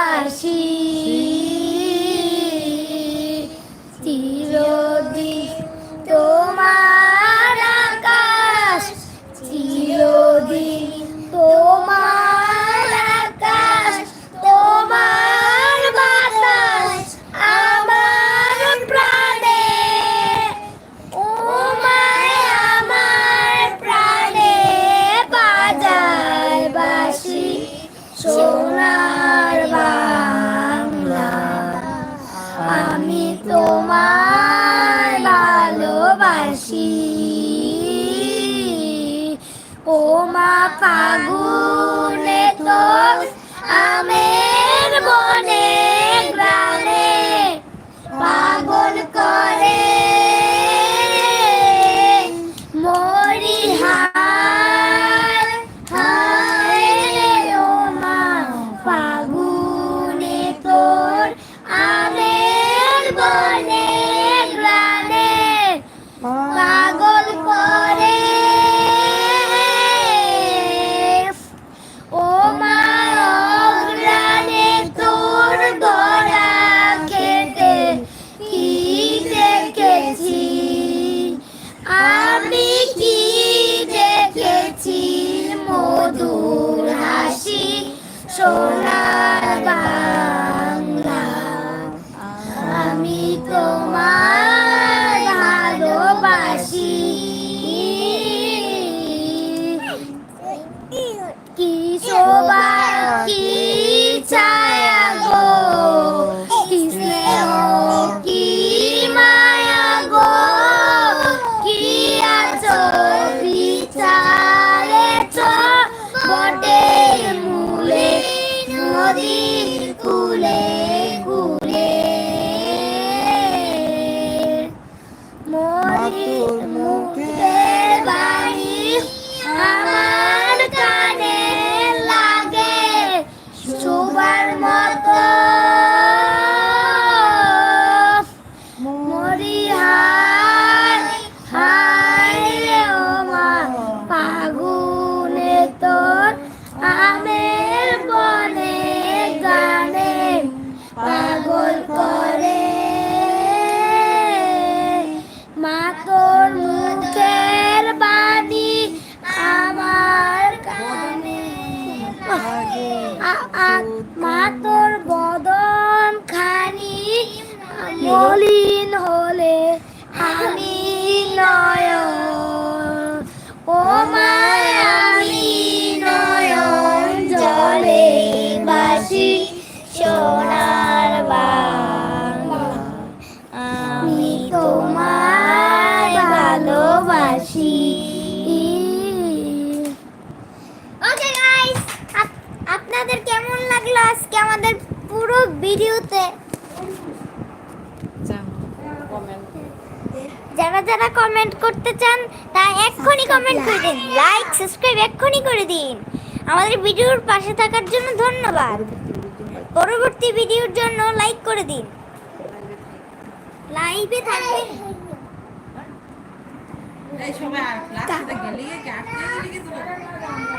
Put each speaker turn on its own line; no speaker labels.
ভালোবাসি ফাগুনে তোর আমের বনে গ্রামে পাগল করে। মরি হায় হায় মা তোর, আমের বনে গ্রামে সোনার বাংলা আমি তোমায় ভালোবাসি। কি শোভা কি বাসি সোনার বাংলা। আমি তোমায় ভালোবাসি। আপনাদের কেমন লাগল আজকে আমাদের পুরো ভিডিওতে? যারা যারা কমেন্ট করতে চান তা এক্ষুনি কমেন্ট করে দিন। লাইক সাবস্ক্রাইব এক্ষুনি করে দিন। আমাদের ভিডিওর পাশে থাকার জন্য ধন্যবাদ। পরবর্তী ভিডিওর জন্য লাইক করে দিন। লাইভে থাকবে
এই